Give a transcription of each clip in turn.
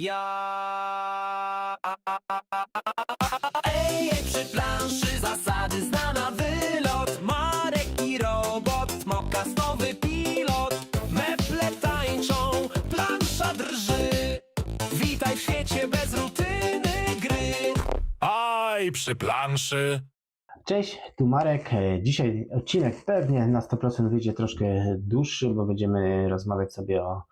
Ja. Ej, przy planszy zasady zna na wylot. Marek i robot, smokastowy pilot. Meple tańczą, plansza drży. Witaj w świecie bez rutyny gry. Aj, przy planszy. Cześć, tu Marek. E, Dzisiaj odcinek pewnie na 100% wyjdzie troszkę dłuższy, bo będziemy rozmawiać sobie o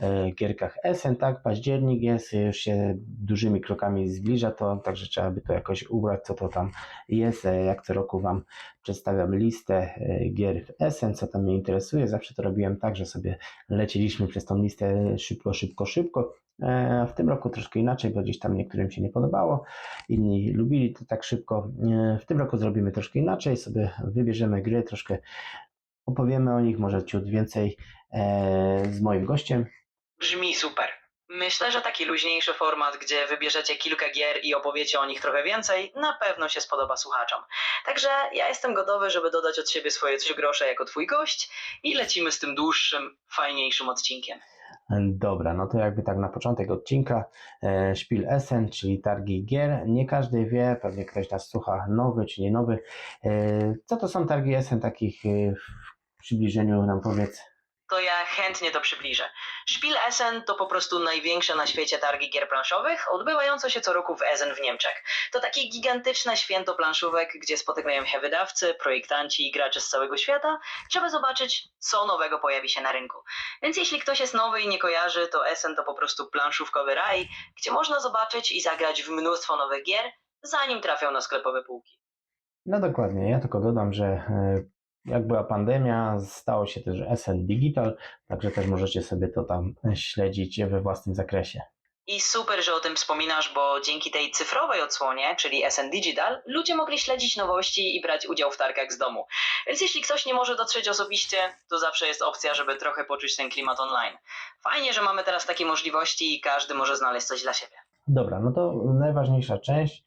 e, gierkach Essen, tak? Październik jest, już się dużymi krokami zbliża to, także trzeba by to jakoś ubrać, co to tam jest. E, Jak co roku Wam przedstawiam listę gier w Essen, co tam mnie interesuje. Zawsze to robiłem tak, że sobie leciliśmy przez tą listę szybko, szybko, szybko. E, W tym roku troszkę inaczej, bo gdzieś tam niektórym się nie podobało inni lubili to tak szybko. E, W tym roku zrobimy troszkę inaczej, sobie wybierzemy gry, troszkę opowiemy o nich, może ciut więcej e, z moim gościem. Brzmi super. Myślę, że taki luźniejszy format, gdzie wybierzecie kilka gier i opowiecie o nich trochę więcej, na pewno się spodoba słuchaczom. Także ja jestem gotowy, żeby dodać od siebie swoje trzy grosze jako twój gość i lecimy z tym dłuższym, fajniejszym odcinkiem. Dobra, no to jakby tak na początek odcinka e, Spiel Essen, czyli targi gier. Nie każdy wie, pewnie ktoś nas słucha nowy czy nie nowy. E, co to są targi Essen takich e, w przybliżeniu nam powiedz? Chętnie to przybliżę. Spiel Essen to po prostu największe na świecie targi gier planszowych, odbywające się co roku w Essen w Niemczech. To takie gigantyczne święto planszówek, gdzie spotykają się wydawcy, projektanci i gracze z całego świata, żeby zobaczyć, co nowego pojawi się na rynku. Więc jeśli ktoś jest nowy i nie kojarzy, to Essen to po prostu planszówkowy raj, gdzie można zobaczyć i zagrać w mnóstwo nowych gier, zanim trafią na sklepowe półki. No dokładnie, ja tylko dodam, że e, jak była pandemia, stało się też Essen Digital, także też możecie sobie to tam śledzić we własnym zakresie. I super, że o tym wspominasz, bo dzięki tej cyfrowej odsłonie, czyli SN Digital, ludzie mogli śledzić nowości i brać udział w targach z domu. Więc jeśli ktoś nie może dotrzeć osobiście, to zawsze jest opcja, żeby trochę poczuć ten klimat online. Fajnie, że mamy teraz takie możliwości i każdy może znaleźć coś dla siebie. Dobra, no to najważniejsza część,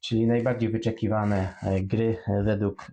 czyli najbardziej wyczekiwane e, gry według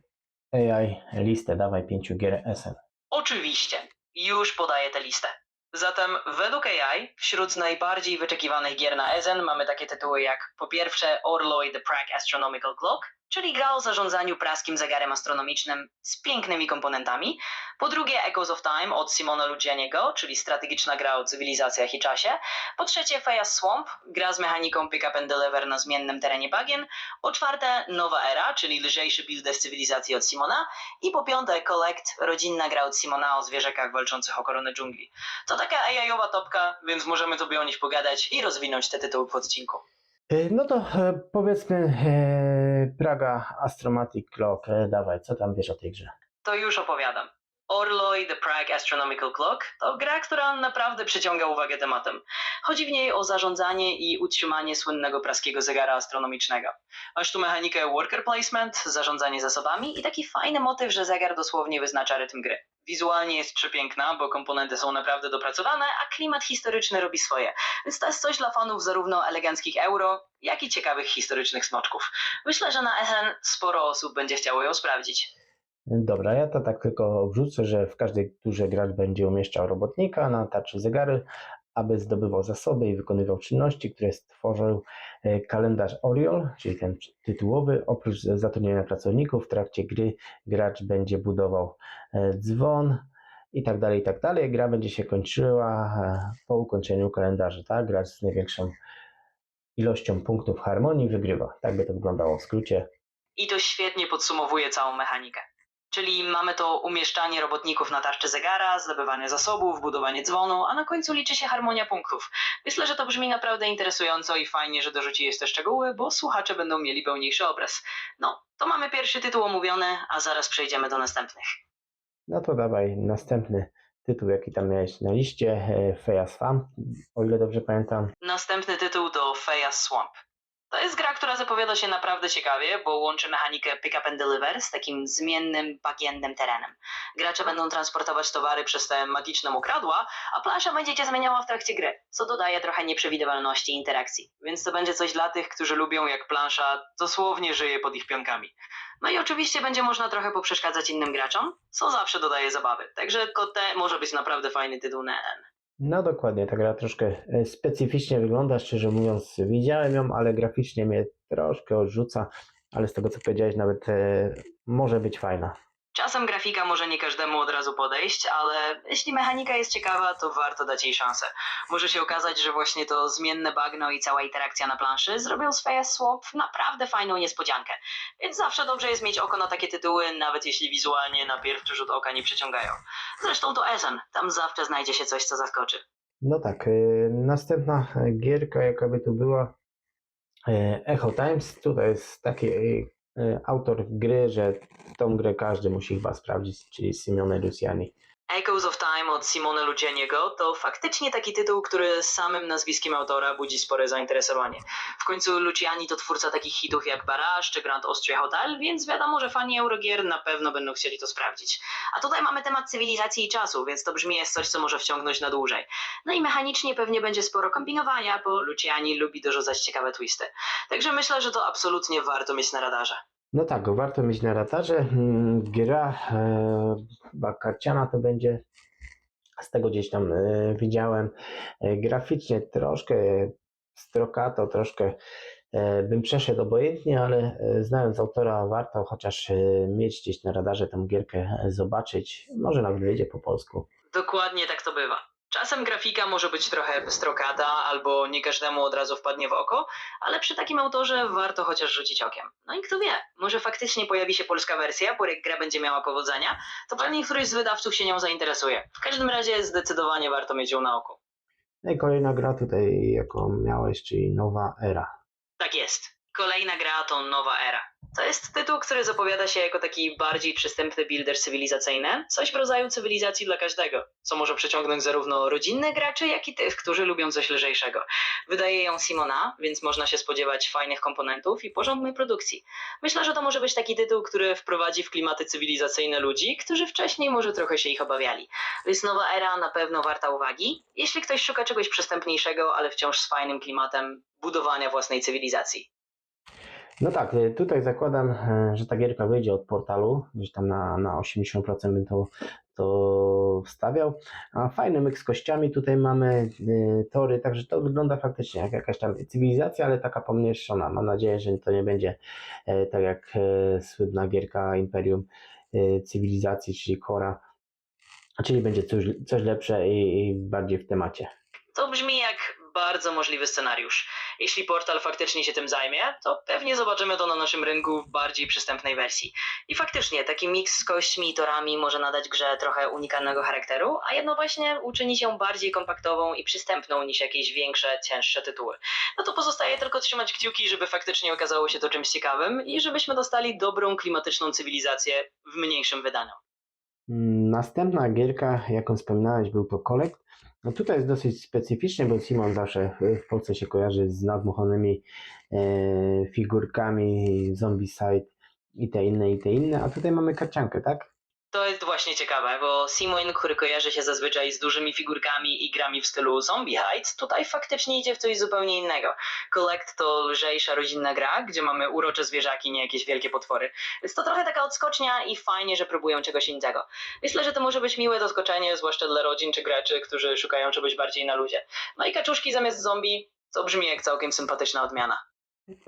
AI, listę dawaj pięciu gier Essen. Oczywiście, już podaję tę listę. Zatem według AI wśród najbardziej wyczekiwanych gier na Ezen mamy takie tytuły jak po pierwsze Orloj The Prague Astronomical Clock, czyli gra o zarządzaniu praskim zegarem astronomicznym z pięknymi komponentami, po drugie Echoes of Time od Simona Lucianiego, czyli strategiczna gra o cywilizacjach i czasie, po trzecie Fea's Swamp, gra z mechaniką pick up and deliver na zmiennym terenie bagien, po czwarte Nowa Era, czyli lżejszy build z cywilizacji od Simona i po piąte Collect, rodzinna gra od Simona o zwierzakach walczących o koronę dżungli. To taka AI-owa topka, więc możemy sobie o nich pogadać i rozwinąć te tytuły w odcinku. E, No to e, powiedzmy e, Praga Astromatic Clock, e, dawaj, co tam wiesz o tej grze? To już opowiadam. Orloj The Prague Astronomical Clock to gra, która naprawdę przyciąga uwagę tematem. Chodzi w niej o zarządzanie i utrzymanie słynnego praskiego zegara astronomicznego. Masz tu mechanikę worker placement, zarządzanie zasobami i taki fajny motyw, że zegar dosłownie wyznacza rytm gry. Wizualnie jest przepiękna, bo komponenty są naprawdę dopracowane, a klimat historyczny robi swoje. Więc to jest coś dla fanów zarówno eleganckich euro, jak i ciekawych historycznych smoczków. Myślę, że na Essen sporo osób będzie chciało ją sprawdzić. Dobra, ja to tak tylko wrzucę, że w każdej turze gracz będzie umieszczał robotnika na tarczy zegary, aby zdobywał zasoby i wykonywał czynności, które stworzył e, kalendarz Oriol, czyli ten tytułowy. Oprócz zatrudnienia pracowników w trakcie gry gracz będzie budował e, dzwon i tak dalej, i tak dalej. Gra będzie się kończyła e, po ukończeniu kalendarza, tak? Gracz z największą ilością punktów harmonii wygrywa. Tak by to wyglądało w skrócie. I to świetnie podsumowuje całą mechanikę. Czyli mamy to umieszczanie robotników na tarczy zegara, zdobywanie zasobów, budowanie dzwonu, a na końcu liczy się harmonia punktów. Myślę, że to brzmi naprawdę interesująco i fajnie, że dorzuciłeś te szczegóły, bo słuchacze będą mieli pełniejszy obraz. No, to mamy pierwszy tytuł omówiony, a zaraz przejdziemy do następnych. No to dawaj następny tytuł, jaki tam miałeś na liście, e, Feja Swamp, o ile dobrze pamiętam. Następny tytuł to Fea's Swamp. To jest gra, która zapowiada się naprawdę ciekawie, bo łączy mechanikę pick up and deliver z takim zmiennym, bagiennym terenem. Gracze będą transportować towary przez te magiczne mokradła, a plansza będzie cię zmieniała w trakcie gry, co dodaje trochę nieprzewidywalności interakcji. Więc to będzie coś dla tych, którzy lubią jak plansza dosłownie żyje pod ich pionkami. No i oczywiście będzie można trochę poprzeszkadzać innym graczom, co zawsze dodaje zabawy. Także Kote może być naprawdę fajny tytuł na NN. No dokładnie, ta gra troszkę e, specyficznie wygląda, szczerze mówiąc widziałem ją, ale graficznie mnie troszkę odrzuca, ale z tego co powiedziałeś nawet e, może być fajna. Czasem grafika może nie każdemu od razu podejść, ale jeśli mechanika jest ciekawa, to warto dać jej szansę. Może się okazać, że właśnie to zmienne bagno i cała interakcja na planszy zrobią z PS Swap naprawdę fajną niespodziankę. Więc zawsze dobrze jest mieć oko na takie tytuły, nawet jeśli wizualnie na pierwszy rzut oka nie przyciągają. Zresztą to Essen, tam zawsze znajdzie się coś, co zaskoczy. No tak, e, następna gierka jaka by tu była e, Echo Times, tutaj jest taki e, autor gry, że tą grę każdy musi chyba sprawdzić, czyli Simone Luciani. Echoes of Time od Simone Lucianiego to faktycznie taki tytuł, który samym nazwiskiem autora budzi spore zainteresowanie. W końcu Luciani to twórca takich hitów jak Barrage czy Grand Austria Hotel, więc wiadomo, że fani Eurogier na pewno będą chcieli to sprawdzić. A tutaj mamy temat cywilizacji i czasu, więc to brzmi jest coś, co może wciągnąć na dłużej. No i mechanicznie pewnie będzie sporo kombinowania, bo Luciani lubi dorzucać ciekawe twisty. Także myślę, że to absolutnie warto mieć na radarze. No tak, warto mieć na radarze. Mm, Gra e, karciana to będzie. Z tego gdzieś tam e, widziałem. E, graficznie troszkę strokato, troszkę e, bym przeszedł obojętnie, ale znając autora warto chociaż mieć gdzieś na radarze tę gierkę, zobaczyć. Może nawet wyjdzie po polsku. Dokładnie tak to bywa. Czasem grafika może być trochę bystrokata, albo nie każdemu od razu wpadnie w oko, ale przy takim autorze warto chociaż rzucić okiem. No i kto wie, może faktycznie pojawi się polska wersja, bo jak gra będzie miała powodzenia, to pewnie któryś z wydawców się nią zainteresuje. W każdym razie zdecydowanie warto mieć ją na oku. No i kolejna gra tutaj, jaką miałeś, czyli Nowa Era. Tak jest. Kolejna gra to Nowa Era. To jest tytuł, który zapowiada się jako taki bardziej przystępny builder cywilizacyjny, coś w rodzaju cywilizacji dla każdego, co może przyciągnąć zarówno rodzinnych graczy, jak i tych, którzy lubią coś lżejszego. Wydaje ją Simona, więc można się spodziewać fajnych komponentów i porządnej produkcji. Myślę, że to może być taki tytuł, który wprowadzi w klimaty cywilizacyjne ludzi, którzy wcześniej może trochę się ich obawiali. Więc Nowa Era na pewno warta uwagi, jeśli ktoś szuka czegoś przystępniejszego, ale wciąż z fajnym klimatem budowania własnej cywilizacji. No tak, y, tutaj zakładam, e, że ta gierka wyjdzie od portalu, gdzieś tam na, na 80% bym to, to wstawiał. A fajny myk z kościami tutaj mamy, y, tory, także to wygląda faktycznie jak jakaś tam cywilizacja, ale taka pomniejszona. Mam nadzieję, że to nie będzie tak jak słynna gierka Imperium Cywilizacji, czyli Kora, czyli będzie coś, coś lepsze i, i bardziej w temacie. To brzmi jak bardzo możliwy scenariusz. Jeśli portal faktycznie się tym zajmie, to pewnie zobaczymy to na naszym rynku w bardziej przystępnej wersji. I faktycznie taki miks z kośćmi i torami może nadać grze trochę unikalnego charakteru, a jednocześnie uczynić ją bardziej kompaktową i przystępną niż jakieś większe, cięższe tytuły. No to pozostaje tylko trzymać kciuki, żeby faktycznie okazało się to czymś ciekawym i żebyśmy dostali dobrą, klimatyczną cywilizację w mniejszym wydaniu. Mm, Następna gierka, jaką wspominałeś, był to Collect. No tutaj jest dosyć specyficznie, bo Simon zawsze w Polsce się kojarzy z nadmuchanymi e, figurkami, Zombicide i te inne, i te inne, a tutaj mamy karciankę, tak? To jest właśnie ciekawe, bo Simon, który kojarzy się zazwyczaj z dużymi figurkami i grami w stylu Zombie Heights, tutaj faktycznie idzie w coś zupełnie innego. Collect to lżejsza rodzinna gra, gdzie mamy urocze zwierzaki, nie jakieś wielkie potwory. Więc to trochę taka odskocznia i fajnie, że próbują czegoś innego. Myślę, że to może być miłe zaskoczenie, zwłaszcza dla rodzin czy graczy, którzy szukają czegoś bardziej na luzie. No i kaczuszki zamiast zombie, to brzmi jak całkiem sympatyczna odmiana.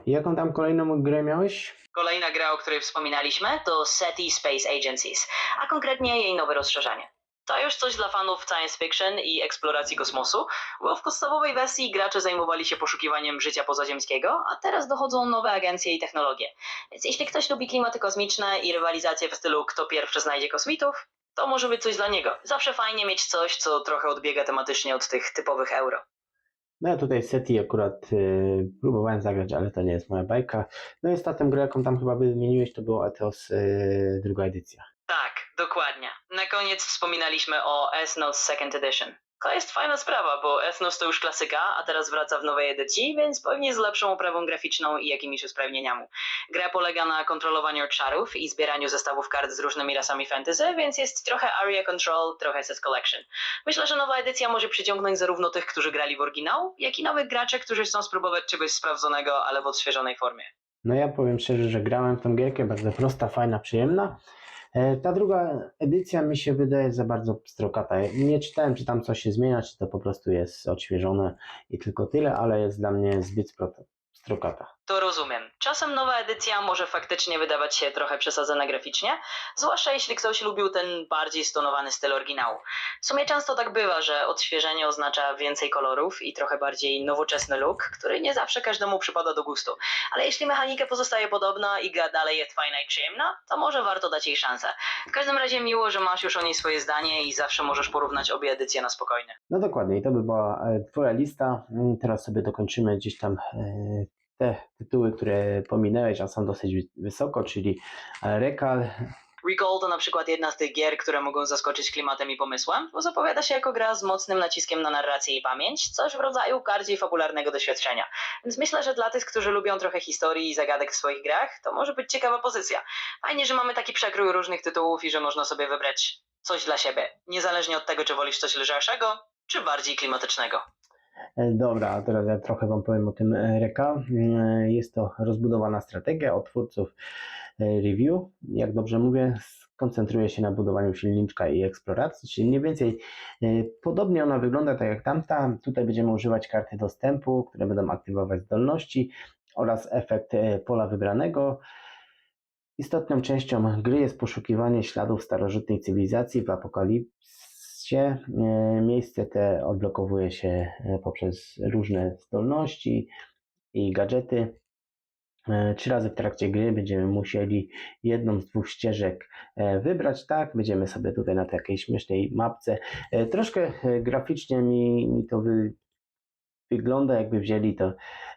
Jaką tam kolejną grę miałeś? Kolejna gra, o której wspominaliśmy, to SETI Space Agencies, a konkretnie jej nowe rozszerzenie. To już coś dla fanów science fiction i eksploracji kosmosu, bo w podstawowej wersji gracze zajmowali się poszukiwaniem życia pozaziemskiego, a teraz dochodzą nowe agencje i technologie. Więc jeśli ktoś lubi klimaty kosmiczne i rywalizację w stylu kto pierwszy znajdzie kosmitów, to może być coś dla niego. Zawsze fajnie mieć coś, co trochę odbiega tematycznie od tych typowych euro. No ja tutaj SETI akurat e, próbowałem zagrać, ale to nie jest moja bajka. No i ostatnią grę, jaką tam chyba wymieniłeś, to było Ethos e, druga edycja. Tak, dokładnie. Na koniec wspominaliśmy o S-Note Second Edition. To jest fajna sprawa, bo Ethnos to już klasyka, a teraz wraca w nowej edycji, więc pewnie z lepszą oprawą graficzną i jakimiś usprawnieniami. Gra polega na kontrolowaniu czarów i zbieraniu zestawów kart z różnymi rasami fantasy, więc jest trochę area control, trochę set collection. Myślę, że nowa edycja może przyciągnąć zarówno tych, którzy grali w oryginał, jak i nowych graczy, którzy chcą spróbować czegoś sprawdzonego, ale w odświeżonej formie. No ja powiem szczerze, że grałem w tą gierkę, bardzo prosta, fajna, przyjemna. E, Ta druga edycja mi się wydaje za bardzo pstrokata. Nie czytałem, czy tam coś się zmienia, czy to po prostu jest odświeżone i tylko tyle, ale jest dla mnie zbyt pstrokata. To rozumiem. Czasem nowa edycja może faktycznie wydawać się trochę przesadzona graficznie, zwłaszcza jeśli ktoś lubił ten bardziej stonowany styl oryginału. W sumie często tak bywa, że odświeżenie oznacza więcej kolorów i trochę bardziej nowoczesny look, który nie zawsze każdemu przypada do gustu. Ale jeśli mechanika pozostaje podobna i gra dalej jest fajna i przyjemna, to może warto dać jej szansę. W każdym razie miło, że masz już o niej swoje zdanie i zawsze możesz porównać obie edycje na spokojnie. No dokładnie, i to by była e, Twoja lista. Mm, Teraz sobie dokończymy gdzieś tam e, te tytuły, które pominęłeś, a są dosyć wy- wysoko, czyli e, Rekal, Recall to na przykład jedna z tych gier, które mogą zaskoczyć klimatem i pomysłem, bo zapowiada się jako gra z mocnym naciskiem na narrację i pamięć, coś w rodzaju bardziej fabularnego doświadczenia. Więc myślę, że dla tych, którzy lubią trochę historii i zagadek w swoich grach, to może być ciekawa pozycja. Fajnie, że mamy taki przekrój różnych tytułów i że można sobie wybrać coś dla siebie, niezależnie od tego, czy wolisz coś lżejszego, czy bardziej klimatycznego. E, Dobra, a teraz ja trochę Wam powiem o tym e, Reka. E, Jest to rozbudowana strategia od twórców review. Jak dobrze mówię, koncentruje się na budowaniu silniczka i eksploracji, czyli mniej więcej podobnie ona wygląda tak jak tamta. Tutaj będziemy używać karty dostępu, które będą aktywować zdolności oraz efekt pola wybranego. Istotną częścią gry jest poszukiwanie śladów starożytnej cywilizacji w apokalipsie. E, Miejsce te odblokowuje się e, poprzez różne zdolności i gadżety. E, Trzy razy w trakcie gry będziemy musieli jedną z dwóch ścieżek wybrać. Tak, będziemy sobie tutaj na takiej śmiesznej mapce. Troszkę graficznie mi, mi to wy, wygląda, jakby wzięli to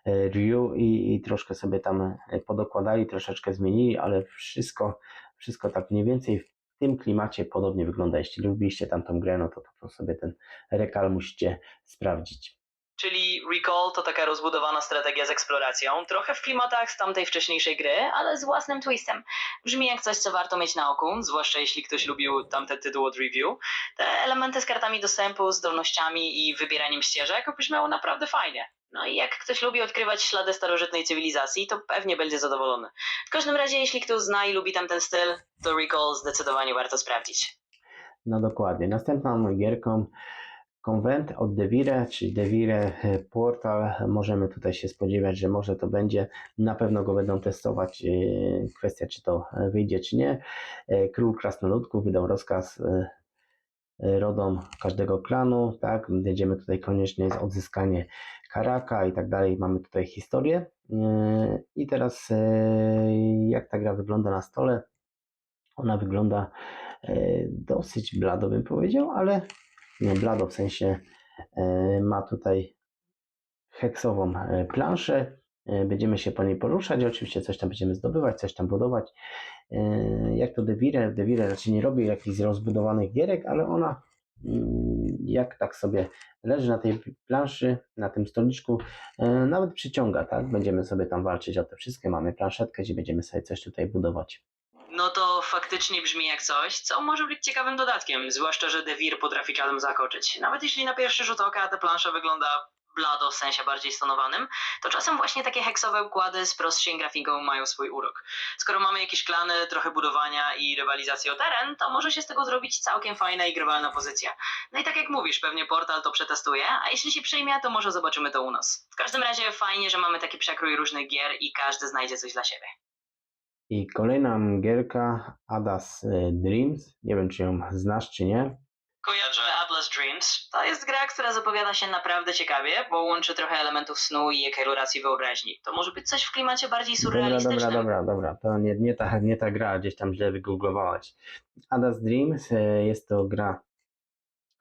Ryu i, i troszkę sobie tam podokładali, troszeczkę zmienili, ale wszystko, wszystko tak mniej więcej tym klimacie podobnie wygląda. Jeśli lubiliście tamtą grę, no to, to, sobie ten rekal musicie sprawdzić. Czyli Recall to taka rozbudowana strategia z eksploracją, trochę w klimatach z tamtej wcześniejszej gry, ale z własnym twistem. Brzmi jak coś, co warto mieć na oku, zwłaszcza jeśli ktoś lubił tamte tytuły od review. Te elementy z kartami dostępu, zdolnościami i wybieraniem ścieżek brzmiało naprawdę fajnie. No i jak ktoś lubi odkrywać ślady starożytnej cywilizacji, to pewnie będzie zadowolony. Każdym razie, jeśli ktoś zna i lubi tamten styl, to Recall zdecydowanie warto sprawdzić. No dokładnie. Następną gierką Konwent od Devire, czyli Devire e, Portal. Możemy tutaj się spodziewać, że może to będzie. Na pewno go będą testować. e, Kwestia, czy to wyjdzie, czy nie. E, Król Krasnoludków wydał rozkaz rodom każdego klanu. Tak, będziemy tutaj koniecznie jest odzyskanie Karaka i tak dalej. Mamy tutaj historię. E, I teraz e, jak ta gra wygląda na stole? Ona wygląda dosyć blado, bym powiedział, ale nie blado w sensie ma tutaj heksową planszę. Będziemy się po niej poruszać, oczywiście coś tam będziemy zdobywać, coś tam budować. E, Jak to Devire, Devire raczej nie robi jakichś rozbudowanych gierek, ale ona mm, jak tak sobie leży na tej planszy, na tym stoliczku, e, nawet przyciąga, tak? Będziemy sobie tam walczyć o te wszystkie. Mamy planszetkę, gdzie będziemy sobie coś tutaj budować. No to faktycznie brzmi jak coś, co może być ciekawym dodatkiem, zwłaszcza, że Devir potrafi czasem zakoczyć. Nawet jeśli na pierwszy rzut oka ta plansza wygląda blado, w sensie bardziej stonowanym, to czasem właśnie takie heksowe układy z prostszą grafiką mają swój urok. Skoro mamy jakieś klany, trochę budowania i rywalizację o teren, to może się z tego zrobić całkiem fajna i grywalna pozycja. No i tak jak mówisz, pewnie portal to przetestuje, a jeśli się przyjmie, to może zobaczymy to u nas. W każdym razie fajnie, że mamy taki przekrój różnych gier i każdy znajdzie coś dla siebie. I kolejna gierka Adas e, Dreams. Nie wiem, czy ją znasz, czy nie. Kojarzę Atlas Dreams. To jest gra, która zapowiada się naprawdę ciekawie, bo łączy trochę elementów snu i eksploracji wyobraźni. To może być coś w klimacie bardziej Dobra, surrealistycznym. dobra, dobra, dobra. To nie, nie, ta, nie ta gra, gdzieś tam źle wygooglowałaś. Adas Dreams e, jest to gra,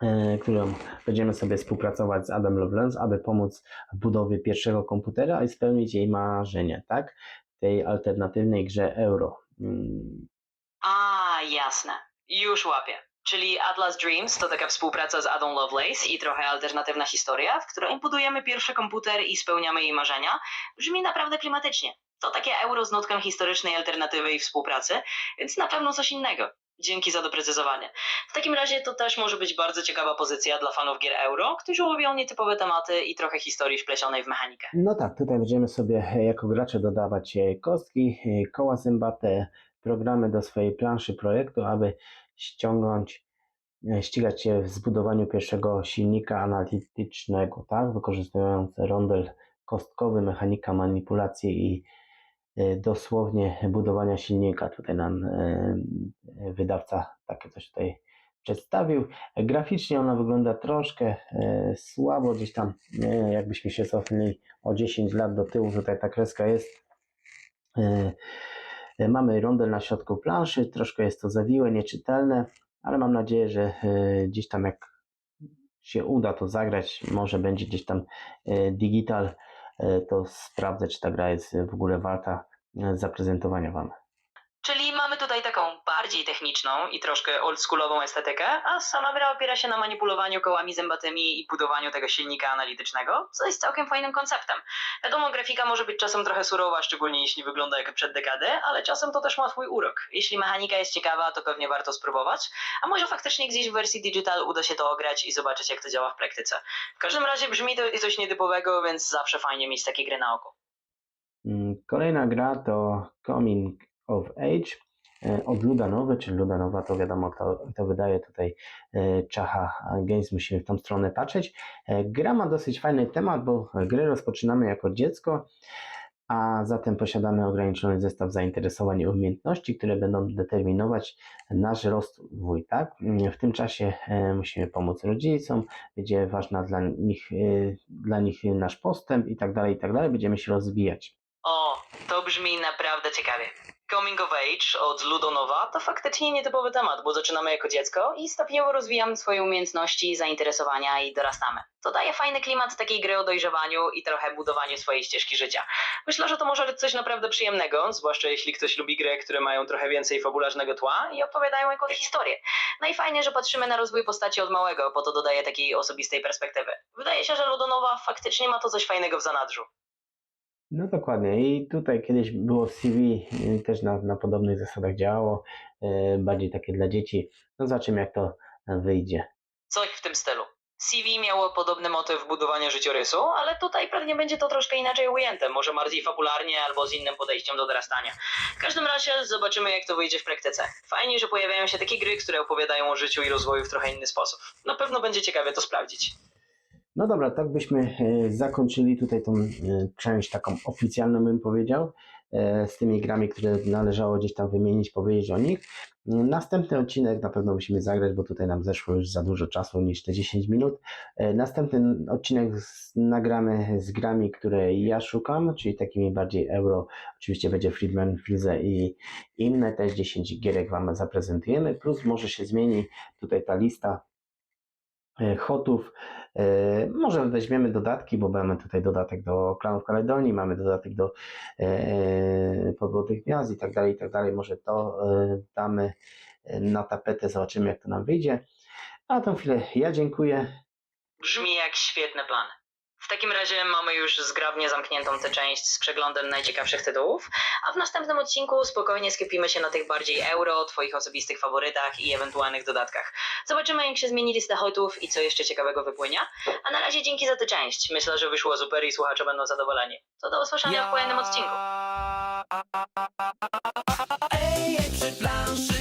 e, którą będziemy sobie współpracować z Adam Lovelace, aby pomóc w budowie pierwszego komputera i spełnić jej marzenie, tak? W tej alternatywnej grze Euro. Mm, A, jasne. Już łapię. Czyli Atlas Dreams to taka współpraca z Adam Lovelace i trochę alternatywna historia, w której budujemy pierwszy komputer i spełniamy jej marzenia. Brzmi naprawdę klimatycznie. To takie euro z nutką historycznej alternatywy i współpracy, więc na pewno coś innego. Dzięki za doprecyzowanie. W takim razie to też może być bardzo ciekawa pozycja dla fanów gier euro, którzy lubią nietypowe tematy i trochę historii wplecionej w mechanikę. No tak, tutaj będziemy sobie jako gracze dodawać e, kostki, e, koła zębate, programy do swojej planszy projektu, aby ściągnąć, e, ścigać się w zbudowaniu pierwszego silnika analitycznego, tak? Wykorzystując rondel kostkowy, mechanika manipulacji i e, dosłownie budowania silnika. Tutaj nam e, wydawca takie coś tutaj przedstawił. Graficznie ona wygląda troszkę słabo, gdzieś tam jakbyśmy się cofnęli o 10 lat do tyłu, tutaj ta kreska jest. E, mamy rondel na środku planszy, troszkę jest to zawiłe, nieczytelne, ale mam nadzieję, że e, gdzieś tam jak się uda to zagrać, może będzie gdzieś tam e, digital, to sprawdzę, czy ta gra jest w ogóle warta zaprezentowania Wam. Czyli taką bardziej techniczną i troszkę oldschoolową estetykę, a sama gra opiera się na manipulowaniu kołami zębatymi i budowaniu tego silnika analitycznego, co jest całkiem fajnym konceptem. Wiadomo, grafika może być czasem trochę surowa, szczególnie jeśli wygląda jak przed dekady, ale czasem to też ma swój urok. Jeśli mechanika jest ciekawa, to pewnie warto spróbować, a może faktycznie gdzieś w wersji digital uda się to ograć i zobaczyć jak to działa w praktyce. W każdym razie brzmi to coś nietypowego, więc zawsze fajnie mieć takie gry na oku. Mm, Kolejna gra to Coming of Age od Ludanowy, czyli Ludanowa to wiadomo kto, kto wydaje tutaj e, Czacha Games, musimy w tą stronę patrzeć. E, Gra ma dosyć fajny temat, bo grę rozpoczynamy jako dziecko, a zatem posiadamy ograniczony zestaw zainteresowań i umiejętności, które będą determinować nasz rozwój. Tak? W tym czasie e, musimy pomóc rodzicom, będzie ważna dla nich, e, dla nich nasz postęp i tak dalej, i tak dalej. Będziemy się rozwijać. O, to brzmi naprawdę ciekawie. Coming of Age od Ludonowa to faktycznie nietypowy temat, bo zaczynamy jako dziecko i stopniowo rozwijamy swoje umiejętności, zainteresowania i dorastamy. To daje fajny klimat takiej gry o dojrzewaniu i trochę budowaniu swojej ścieżki życia. Myślę, że to może być coś naprawdę przyjemnego, zwłaszcza jeśli ktoś lubi gry, które mają trochę więcej fabularnego tła i opowiadają jakąś historię. No i fajnie, że patrzymy na rozwój postaci od małego, bo to dodaje takiej osobistej perspektywy. Wydaje się, że Ludonowa faktycznie ma to coś fajnego w zanadrzu. No dokładnie. I tutaj kiedyś było CV, y, też na, na podobnych zasadach działało, y, bardziej takie dla dzieci. No zobaczymy jak to wyjdzie. Coś w tym stylu. CV miało podobny motyw budowania życiorysu, ale tutaj pewnie będzie to troszkę inaczej ujęte, może bardziej fabularnie albo z innym podejściem do dorastania. W każdym razie zobaczymy jak to wyjdzie w praktyce. Fajnie, że pojawiają się takie gry, które opowiadają o życiu i rozwoju w trochę inny sposób. Na pewno będzie ciekawie to sprawdzić. No dobra, tak byśmy y, zakończyli tutaj tą y, część taką oficjalną bym powiedział, y, z tymi grami, które należało gdzieś tam wymienić, powiedzieć o nich. Następny odcinek na pewno musimy zagrać, bo tutaj nam zeszło już za dużo czasu niż te 10 minut. E, Następny odcinek nagramy z grami, które ja szukam, czyli takimi bardziej euro. Oczywiście będzie Friedman, Frize i inne też 10 gierek Wam zaprezentujemy, plus może się zmieni tutaj ta lista e, hotów. E, Może weźmiemy dodatki, bo mamy tutaj dodatek do Klanów Kaledonii, mamy dodatek do e, Podwodnych Miast i tak dalej, i tak dalej. Może to e, damy e, na tapetę, zobaczymy jak to nam wyjdzie. A na tą chwilę ja dziękuję. Brzmi jak świetny plan. W takim razie mamy już zgrabnie zamkniętą tę część z przeglądem najciekawszych tytułów, a w następnym odcinku spokojnie skupimy się na tych bardziej euro, twoich osobistych faworytach i ewentualnych dodatkach. Zobaczymy jak się zmieni lista hotów i co jeszcze ciekawego wypłynie. A na razie dzięki za tę część. Myślę, że wyszło super i słuchacze będą zadowoleni. To do usłyszenia w kolejnym odcinku. Ej, przy planszy